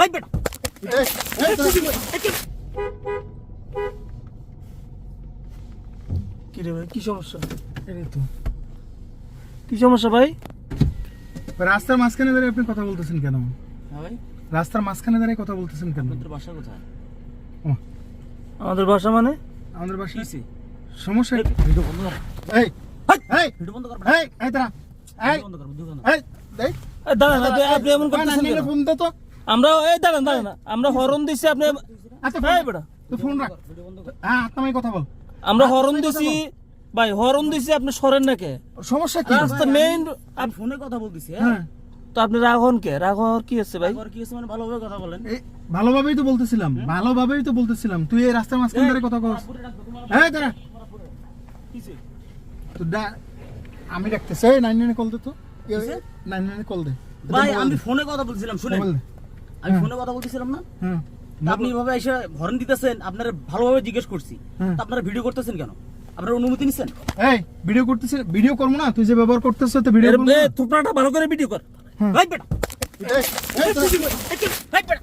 ভাই বেটা কি রে ভাই কি সমস্যা? এই তো। কি সমস্যা ভাই? রাস্তার মাঝখানে দাঁড়িয়ে আপনি কথা বলতেছেন কেন? হ্যাঁ ভাই। রাস্তার মাঝখানে দাঁড়িয়ে কথা বলতেছেন কেন? আপনাদের বাসা কোথায় আমাদের বাসা মানে? আমাদের বাসায় কিসে সমস্যা কি? ভিডিও বন্ধ কর। এই এই ভিডিও বন্ধ কর এই এই তোরা এই এই এ, আপনি এমন করতেছেন কেন? ফোন তো। আমরা এই দাঁড়ান দাঁড়ান। আমরা হরন দিছি আপনি আচ্ছা এই বেটা। তুই ফোন রাখ। হ্যাঁ আত্মামাই কথা বল। আমরা হরন দিছি ভাই হরন দিছি আপনি সরেন না কে? সমস্যা কি? রাস্তা মেইন আমি ফোনে কথা বলতেছি হ্যাঁ? হ্যাঁ। তো আপনি রাখুন কে? রাখুন কি আছে ভাই? কি হচ্ছে মানে ভালোভাবে কথা বলেন। এই ভালোভাবেই তো বলতেছিলাম ভালোভাবেই তো বলতেছিলাম। তুই এই রাস্তার মাঝখানে দাঁড়িয়ে কথা কস। এই দাঁড়া। কিসে? তুই আমি রাখতেছি। এই নাইন নাইনে কল দে তো। নাইন নাইনে কল দে। ভাই আমি ফোনে কথা বলছিলাম দে। আমি ফোনে কথা বলতেছিলাম না হ্যাঁ আপনি এভাবে এসে হর্ন দিতেছেন আপনারা ভালোভাবে জিজ্ঞেস করছি। আপনারা ভিডিও করতেছেন কেন আপনারা অনুমতি নিছেন এই ভিডিও করতেছিস ভিডিও করব না তুই যে ব্যবহার করতেছিস তো ভিডিও এর করব না? থুপড়াটা ভালো করে ভিডিও কর ভাই বেটা এই, এই, তোরা- ভাই বেটা